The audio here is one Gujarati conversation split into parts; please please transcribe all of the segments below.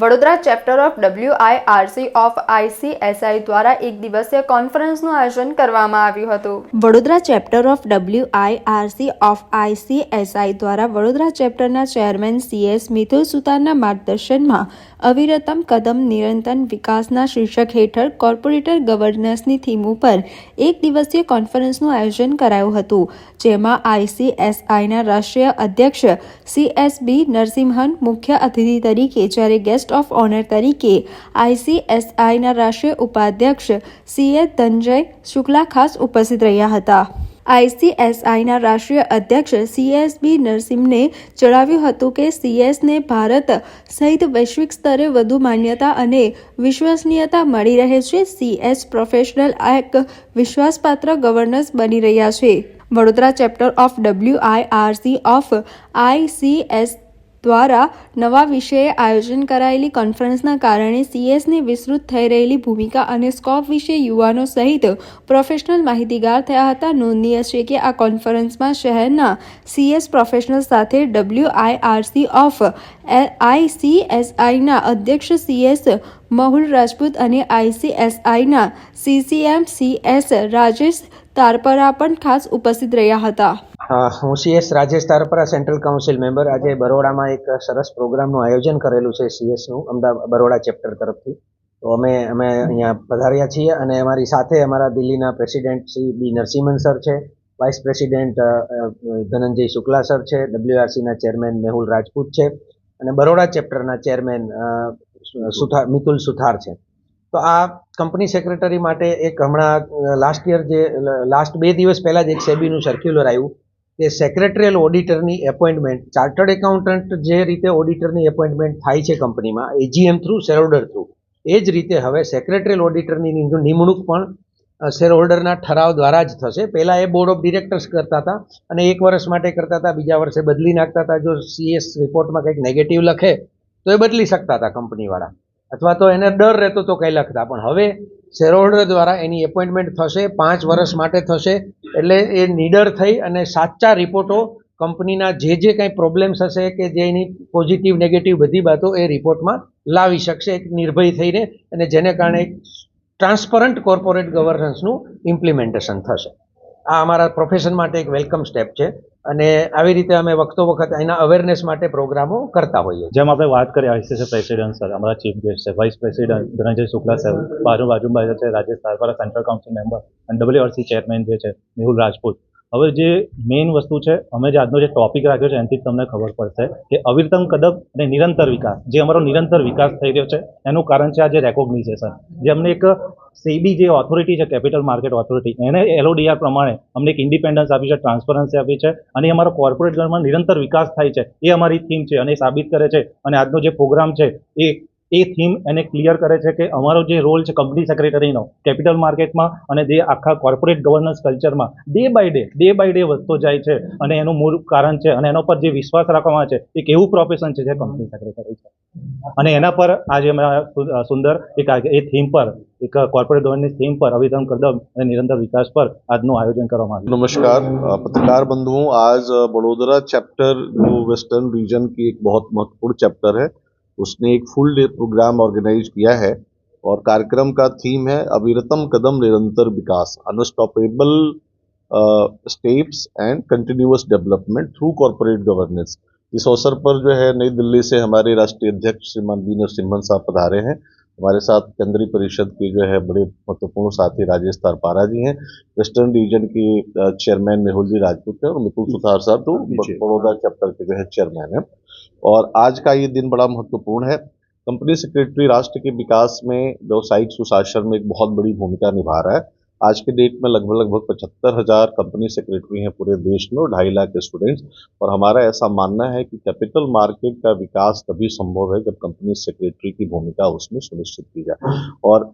Vadodara chapter of WIRC of ICSI દ્વારા એક દિવસીય કોન્ફરન્સનું આયોજન કરવામાં આવ્યું હતું. Vadodara chapter of WIRC of ICSI દ્વારા વડોદરા ચેપ્ટરના ચેરમેન સીએસ મિથુલ સુતારના માર્ગદર્શનમાં અવિરતમ કદમ નિરંતર વિકાસના શીર્ષક હેઠળ કોર્પોરેટર ગવર્નન્સની થીમ ઉપર એક દિવસીય કોન્ફરન્સનું આયોજન કરાયું હતું, જેમાં આઈસીએસઆઈના રાષ્ટ્રીય અધ્યક્ષ સીએસબી નરસિંહન મુખ્ય અતિથિ તરીકે જ્યારે ગેસ્ટ ઓફ ઓનર તરીકે આઈસીએસઆઈના રાષ્ટ્રીય ઉપાધ્યક્ષ સીએ ધનજય શુક્લા ખાસ ઉપસ્થિત રહ્યા હતા. આઈસીએસઆઈના રાષ્ટ્રીય અધ્યક્ષ સીએસબી નરસિંહને જણાવ્યું હતું કે સીએસને ભારત સહિત વૈશ્વિક સ્તરે વધુ માન્યતા અને વિશ્વસનીયતા મળી રહે છે. સીએસ પ્રોફેશનલ એક વિશ્વાસપાત્ર ગવર્નન્સ બની રહ્યા છે. Vadodara chapter of WIRC of ICS દ્વારા નવા વિષયે આયોજન કરાયેલી કોન્ફરન્સના કારણે સીએસની વિસ્તૃત થઈ રહેલી ભૂમિકા અને સ્કોપ વિશે યુવાનો સહિત પ્રોફેશનલ માહિતીગાર થયા હતા. નોંધનીય છે કે આ કોન્ફરન્સમાં શહેરના સીએસ પ્રોફેશનલ સાથે ડબલ્યુઆઈઆરસી ઓફ આઈસીએસઆઈના અધ્યક્ષ સીએસ મહુલ રાજપૂત અને આઈસીએસઆઈના સીસીએમ સીએસ રાજેશ તારપરા પણ ખાસ ઉપસ્થિત રહ્યા હતા. હા CS Rajesh Tarpara central council member આજે બરોડામાં એક સરસ પ્રોગ્રામનું આયોજન કરેલું છે સીએસનું અમદાવાદ, બરોડા ચેપ્ટર તરફથી. તો અમે અમે અહીંયા પધાર્યા છીએ અને અમારી સાથે અમારા દિલ્હીના president Shri B Narasimhan sir છે vice president Dhananjay Shukla sir છે ડબ્લ્યુઆરસીના ચેરમેન મેહુલ રાજપૂત છે, અને બરોડા ચેપ્ટરના ચેરમેન સુથાર મિતુલ સુથાર છે. તો આ કંપની સેક્રેટરી માટે એક હમણાં લાસ્ટ યર જે લાસ્ટ બે દિવસ પહેલાં જ એક સેબીનું સર્ક્યુલર આવ્યું. કે સેક્રેટરીયલ ઓડિટરની એપોઇન્ટમેન્ટ ચાર્ટર્ડ એકાઉન્ટન્ટ જે રીતે ઓડિટરની એપોઇન્ટમેન્ટ થાય છે કંપનીમાં એજીએમ થ્રુ શેરહોલ્ડર થ્રુ એ જ રીતે હવે સેક્રેટરીયલ ઓડિટરની નિમ- નિમણૂક પણ શેરહોલ્ડરના ઠરાવ દ્વારા જ થશે. પહેલાં એ બોર્ડ ઓફ ડિરેક્ટર્સ કરતા હતા અને એક વર્ષ માટે કરતા હતા, બીજા વર્ષે બદલી નાખતા હતા. જો સીએસ રિપોર્ટમાં કંઈક નેગેટિવ લખે, તો એ બદલી શકતા હતા કંપનીવાળા. અથવા તો એને ડર રહેતો તો કંઈ લખતા. પણ હવે શેરહોલ્ડર દ્વારા એની એપોઇન્ટમેન્ટ થશે, પાંચ વર્ષ માટે થશે એટલે એ નીડર થઈ અને સાચા રિપોર્ટો કંપનીના જે જે કંઈ પ્રોબ્લેમ્સ હશે કે જે એની પોઝિટિવ નેગેટિવ બધી બાતો એ રિપોર્ટમાં લાવી શકશે, એક નિર્ભય થઈને અને જેને કારણે એક ટ્રાન્સપરન્ટ કોર્પોરેટ ગવર્નન્સનું ઇમ્પ્લિમેન્ટેશન થશે. આ અમારા પ્રોફેશન માટે એક વેલકમ સ્ટેપ છે. અને આવી રીતે અમે વખતો વખત એના અવેરનેસ માટે પ્રોગ્રામો કરતા હોઈએ જેમ આપણે વાત કરી, આઈસીસી પ્રેસિડેન્ટ સર, અમારા ચીફ ગેસ્ટ છે vice president Dhananjay Shukla sir બાજુ બાજુમાં છે Rajesh Tarvara central council member અને ડબલ્યુઆરસી ચેરમેન જે છે, મેહુલ રાજપૂત. હવે જે મેઇન વસ્તુ છે, અમે જે આજનો જે ટોપિક રાખ્યો છે, એનાથી તમને ખબર પડશે કે અવિરતમ કદમ અને નિરંતર વિકાસ, જે અમારો નિરંતર વિકાસ થઈ રહ્યો છે, એનું કારણ છે આ જે રેકોગ્નિઝેશન જે અમને એક સેબી જે ઓથોરિટી છે કેપિટલ માર્કેટ ઓથોરિટી એને એલઓડીઆર પ્રમાણે અમને એક ઇન્ડિપેન્ડન્સ આપી છે ટ્રાન્સપરન્સી આપી છે, અને અમારો કોર્પોરેટ ગણમાં નિરંતર વિકાસ થાય છે, એ અમારી થીમ છે, અને એ સાબિત કરે છે, અને આજનો જે પ્રોગ્રામ છે, એ એ થીમ એને ક્લિયર કરે છે કે અમારો જે રોલ છે કંપની સેક્રેટરીનો કેપિટલ માર્કેટમાં અને જે આખા કોર્પોરેટ ગવર્નન્સ કલ્ચરમાં day by day day by day વધતો જાય છે અને એનું મૂળ કારણ છે અને એના પર જે વિશ્વાસ રાખવામાં આવે છે એક એવું પ્રોફેશન છે જે કંપની સેક્રેટરી છે અને એના પર આજે અમે આ સુ- સુંદર એક આ- એ થીમ પર એક કોર્પોરેટ ગવર્નન્સ થીમ પર અવિરમ કદમ અને નિરંતર વિકાસ પર આજનું આયોજન કરવામાં આવ્યું नमस्कार अ, पत्रकार बंधुओं आज अ, बड़ोदरा चैप्टर जो वेस्टर्न रीजन की एक बहुत महत्वपूर्ण चैप्टर है उसने एक फुल डे प्रोग्राम ऑर्गेनाइज किया है और कार्यक्रम का थीम है अविरतम कदम निरंतर विकास unstoppable steps and continuous development through corporate governance इस अवसर पर जो है नई दिल्ली से हमारे राष्ट्रीय अध्यक्ष श्रीमान वीनर सिम्हन साहब पधारे हैं। हमारे साथ केंद्रीय परिषद के जो है बड़े महत्वपूर्ण साथी राजेश तारपारा जी हैं। वेस्टर्न डिवीज़न के चेयरमैन मेहुल जी राजपूत हैं और मितुल सुथार साहब तो बड़ौदा चैप्टर के जो है चेयरमैन हैं। और आज का ये दिन बड़ा महत्वपूर्ण है। कंपनी सेक्रेटरी राष्ट्र के विकास में व्यवसायिक सुशासन में एक बहुत बड़ी भूमिका निभा रहा है। आज के डेट में लगभग लगभग पचहत्तर हज़ार कंपनी सेक्रेटरी हैं पूरे देश में और ढाई लाख स्टूडेंट्स और हमारा ऐसा मानना है कि कैपिटल मार्केट का विकास तभी संभव है जब कंपनी सेक्रेटरी की भूमिका उसमें सुनिश्चित की जाए। और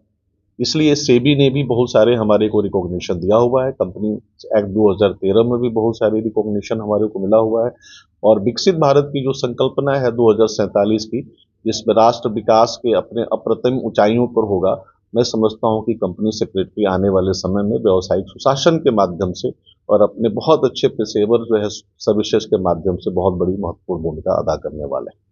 इसलिए सेबी ने भी बहुत सारे हमारे को रिकॉग्निशन दिया हुआ है। कंपनी एक्ट 2013 में भी बहुत सारे रिकॉग्निशन हमारे को मिला हुआ है। और विकसित भारत की जो संकल्पना है दो हज़ार सैंतालीस की जिसमें राष्ट्र विकास के अपने अप्रतिम ऊंचाइयों पर होगा मैं समझता हूँ कि कंपनी सेक्रेटरी आने वाले समय में व्यावसायिक सुशासन के माध्यम से और अपने बहुत अच्छे पेशेवर जो है सर्विसेज़ के माध्यम से बहुत बड़ी महत्वपूर्ण भूमिका अदा करने वाले हैं।